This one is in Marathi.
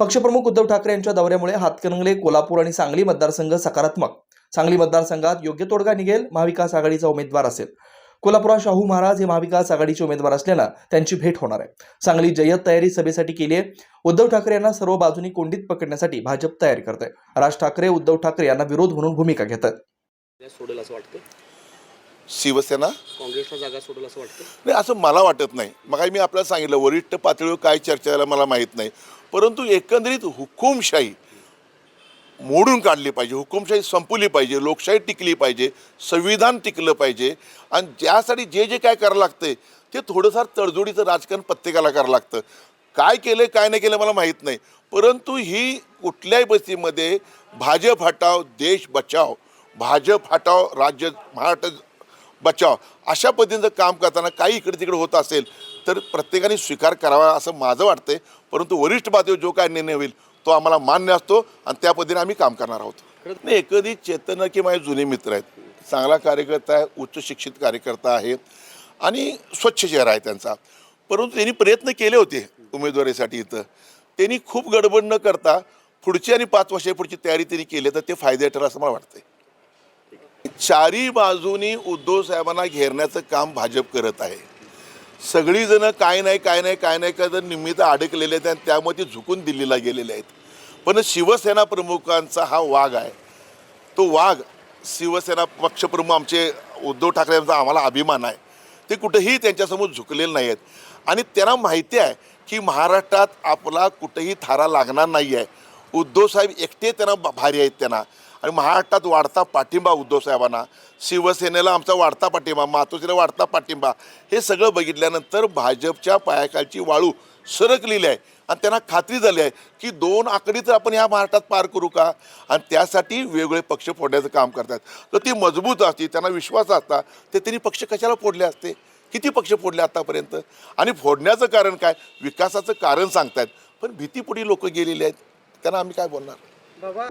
पक्षप्रमुख उद्धव ठाकरे यांच्या दौऱ्यामुळे हातकणंगले कोल्हापूर आणि सांगली मतदारसंघ सकारात्मक. सांगली मतदारसंघात योग्य तोडगा निघेल महाविकास आघाडीचा उमेदवार असेल. कोल्हापुरात शाहू महाराज हे महाविकास आघाडीचे उमेदवार असल्यानं त्यांची भेट होणार आहे. सांगली जय्यत तयारी सभेसाठी केली आहे उद्धव ठाकरे यांना सर्व बाजूनी कोंडीत पकडण्यासाठी भाजप तयारी करते राज ठाकरे उद्धव ठाकरे यांना विरोध म्हणून भूमिका घेतात त्या सोडेल असं वाटतं शिवसेना? काँग्रेसला जागा सोडेल असं वाटतं नाही असं मला वाटत नाही. मग मी आपल्याला सांगितलं वरिष्ठ पातळीवर काय चर्चा मला माहीत नाही. परंतु एकंदरीत हुकुमशाही मोडून काढली पाहिजे हुकुमशाही संपवली पाहिजे लोकशाही टिकली पाहिजे संविधान टिकलं पाहिजे. आणि ज्यासाठी जे जे काय करावं लागतंय ते थोडंफार तडजोडीचं राजकारण प्रत्येकाला करावं लागतं. काय केलं काय नाही केलं मला माहीत नाही. परंतु ही कुठल्याही परिस्थितीमध्ये भाजप हटाव देश बचाव भाजप हटाव राज्य महाराष्ट्र बचाव अशा पद्धतीचं काम करताना काही इकडे तिकडे होत असेल तर प्रत्येकाने स्वीकार करावा असं माझं वाटतंय. परंतु वरिष्ठ पातळीवर जो काय निर्णय होईल तो आम्हाला मान्य असतो आणि त्या पद्धतीने आम्ही काम करणार आहोत. नाही एकदी चेतन की माझे जुने मित्र आहेत. चांगला कार्यकर्ता आहे उच्च शिक्षित कार्यकर्ता आहे आणि स्वच्छ चेहरा आहे त्यांचा. परंतु त्यांनी प्रयत्न केले होते उमेदवारीसाठी इथं. त्यांनी खूप गडबड न करता पुढची आणि पाच वर्षापुढची तयारी त्यांनी केली तर ते फायदे ठरेल असं मला वाटतंय. चारी बाजूनी उद्धव साहेबांना घेरण्याचं काम भाजप करत आहे. सगळीजणं काय नाही काय नाही काय नाही काय तर निमित्त अडकलेले आहेत आणि त्यामुळे ती झुकून दिल्लीला गेलेले आहेत. पण शिवसेना प्रमुखांचा हा वाघ आहे. तो वाघ शिवसेना पक्षप्रमुख आमचे उद्धव ठाकरे यांचा आम्हाला अभिमान आहे. ते कुठेही त्यांच्यासमोर झुकलेले नाही आहेत. आणि त्यांना माहिती आहे की महाराष्ट्रात आपला कुठेही थारा लागणार नाही आहे उद्धव साहेब एकटे त्यांना भारी आहेत त्यांना. आणि महाराष्ट्रात वाढता पाठिंबा उद्धव साहेबांना शिवसेनेला आमचा वाढता पाठिंबा मातोश्रीला वाढता पाठिंबा हे सगळं बघितल्यानंतर भाजपच्या पायाखालची वाळू सरकलेली आहे आणि त्यांना खात्री झाली आहे की दोन आकडी तर आपण ह्या महाराष्ट्रात पार करू का? आणि त्यासाठी वेगवेगळे पक्ष फोडण्याचं काम करतात. तर ती मजबूत असती त्यांना विश्वास असता ते त्यांनी पक्ष कशाला फोडले असते? किती पक्ष फोडले आतापर्यंत? आणि फोडण्याचं कारण काय? विकासाचं कारण सांगतायत. पण भीतीपुढी लोक गेलेली आहेत. त्यांना आम्ही काय बोलणार? बाबा